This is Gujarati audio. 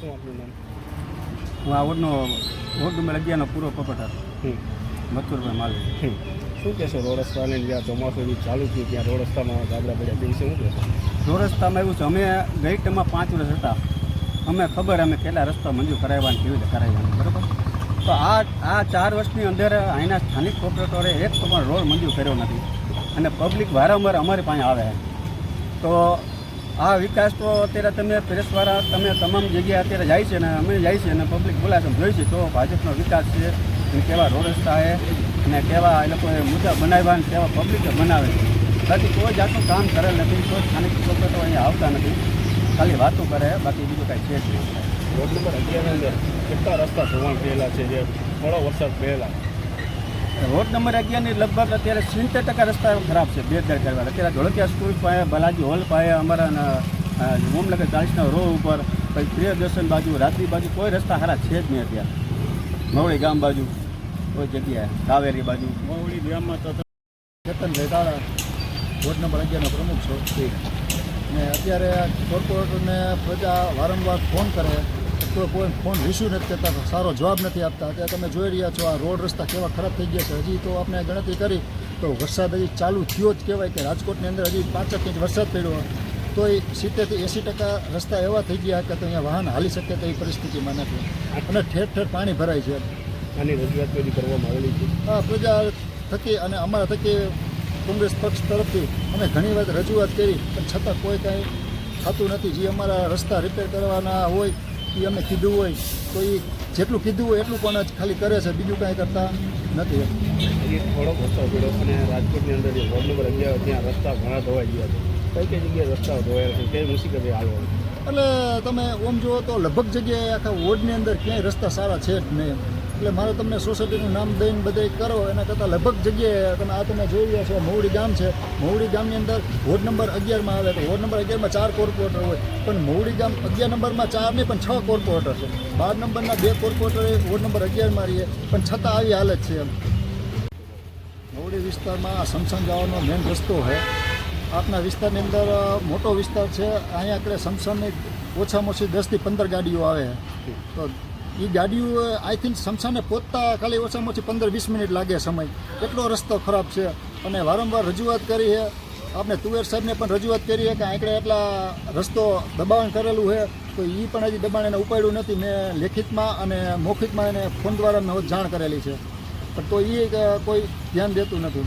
શું આપનું નામ હું આ વોર્ડનો વોર્ડ નંબર અગિયારનો પૂરો પપટાર હમ. મથુરભાઈ માલવી. શું કહેશો રોડ રસ્તાને જ્યાં ચોમાસું ચાલુ થયું ત્યાં રોડ રસ્તામાં ગાબડા પડ્યા તે વિશે શું કહેશો? જો રસ્તામાં એવું છે. અમે ગઈ ટાઈમમાં પાંચ વર્ષ હતા. અમે ખબર અમે કેટલા રસ્તા મંજૂર કરાવવાની કેવી રીતે કરાવવાની બરાબર? તો આ આ ચાર વર્ષની અંદર અહીંના સ્થાનિક કોર્પોરેટરે એક પણ રોડ મંજૂર કર્યો નથી. અને પબ્લિક વારંવાર અમારી પાસે આવે. તો આ વિકાસ તો અત્યારે તમે પ્રેસવાળા, તમે તમામ જગ્યાએ અત્યારે જાય છે ને, અમે જાય છે અને પબ્લિક બોલાશે જોઈ છે તો ભાજપનો વિકાસ છે અને કેવા રોડ રસ્તા છે, અને કેવા એ લોકોએ મુદ્દા બનાવ્યા અને કેવા પબ્લિકે બનાવે છે. બાકી કોઈ જાતનું કામ કરેલ નથી, કોઈ સ્થાનિક તો અહીંયા આવતા નથી. ખાલી વાતો કરે, બાકી બીજું કાંઈ છે જ નહીં. રોડ નંબર અગિયારની અંદર કેટલા રસ્તા ધોવાણ થયેલા છે, જે થોડો વરસાદ પહેલા રોડ નંબર અગિયારની લગભગ અત્યારે સિત્તેર ટકા રસ્તા ખરાબ છે બે દર કરવા અત્યારે ધોળકિયા સ્કૂલ પાસે બાલાજી હોલ પાસે અમારા મોમનગર ચાલીસના રો ઉપર પછી પ્રિયદર્શન બાજુ રાત્રિ બાજુ કોઈ રસ્તા સારા છે જ નહીં અત્યારે. મવડી ગામ બાજુ કોઈ જગ્યાએ કાવેરી બાજુ. મવડી ગામમાં તો ચેતન ભેટાળા વોર્ડ નંબર અગિયારનો પ્રમુખ છો. ને અત્યારે કોર્પોરેટરને પ્રજા વારંવાર ફોન કરે તો કોઈ ફોન રિસ્યુ નથી કરતા સારો જવાબ નથી આપતા. અત્યારે તમે જોઈ રહ્યા છો આ રોડ રસ્તા કેવા ખરાબ થઈ ગયા છે. હજી તો આપણે ગણતરી કરી તો વરસાદ હજી ચાલુ થયો જ કહેવાય કે રાજકોટની અંદર હજી પાંચક ઇંચ વરસાદ પડ્યો તો એ સિત્તેરથી એંસી ટકા રસ્તા એવા થઈ ગયા કે તો અહીંયા વાહન હાલી શકે તેવી પરિસ્થિતિમાં નથી. અને ઠેર ઠેર પાણી ભરાય છે. આની રજૂઆત બધી કરવામાં આવેલી છે. આ પ્રજા થકી અને અમારા થકી કોંગ્રેસ પક્ષ તરફથી અમે ઘણી વાર રજૂઆત કરી પણ છતાં કોઈ કાંઈ થતું નથી. જે અમારા રસ્તા રિપેર કરવાના હોય એ અમે કીધું હોય તો એ જેટલું કીધું હોય એટલું પણ જ ખાલી કરે છે બીજું કાંઈ કરતા નથી. એ થોડોક વરસાદ પડ્યો અને રાજકોટની અંદર જે વોર્ડ નંબર અગિયાર ત્યાં રસ્તા ઘણા ધોવાઈ ગયા છે. કઈ કઈ જગ્યાએ રસ્તાઓ ધોવાયા છે કઈ મુસીબતે હાલવાનું એટલે તમે ઓમ જુઓ તો લગભગ જગ્યાએ આખા વોર્ડની અંદર ક્યાંય રસ્તા સારા છે જ નહીં. એટલે મારે તમને સોસાયટીનું નામ દઈને બધે કરો, એના કરતાં લગભગ જગ્યાએ તમે આ તમે જોઈ રહ્યા છો મહુડી ગામ છે. મહુડી ગામની અંદર વોર્ડ નંબર અગિયારમાં આવે તો વોર્ડ નંબર અગિયારમાં ચાર કોર્પોરેટર હોય. પણ મહુડી ગામ અગિયાર નંબરમાં ચાર નહીં, પણ છ કોર્પોરેટર છે. બાર નંબરના બે કોર્પોરેટર વોર્ડ નંબર અગિયારમાં રહીએ, પણ છતાં આવી હાલત છે એમ. મહુડી વિસ્તારમાં આ સમસંગ જવાનો મેન રસ્તો છે. આપના વિસ્તારની અંદર મોટો વિસ્તાર છે. અહીંયા આગળ સમસંગની ઓછામાં ઓછી દસથી પંદર ગાડીઓ આવે. તો એ ગાડીઓ આઈ થિંક સમસાને પહોંચતા ખાલી ઓછામાં ઓછી પંદર, વીસ મિનિટ લાગે સમય. એટલો રસ્તો ખરાબ છે. અને વારંવાર રજૂઆત કરી છે. આપણે તુવેર સાહેબને પણ રજૂઆત કરી કે આંકડે એટલા રસ્તો દબાણ કરેલું છે, તો એ પણ હજી દબાણ એને ઉપાડ્યું નથી. મેં લેખિતમાં અને મૌખિકમાં એને ફોન દ્વારા મેં જાણ કરેલી છે. પણ તો એ કોઈ ધ્યાન દેતું નથી.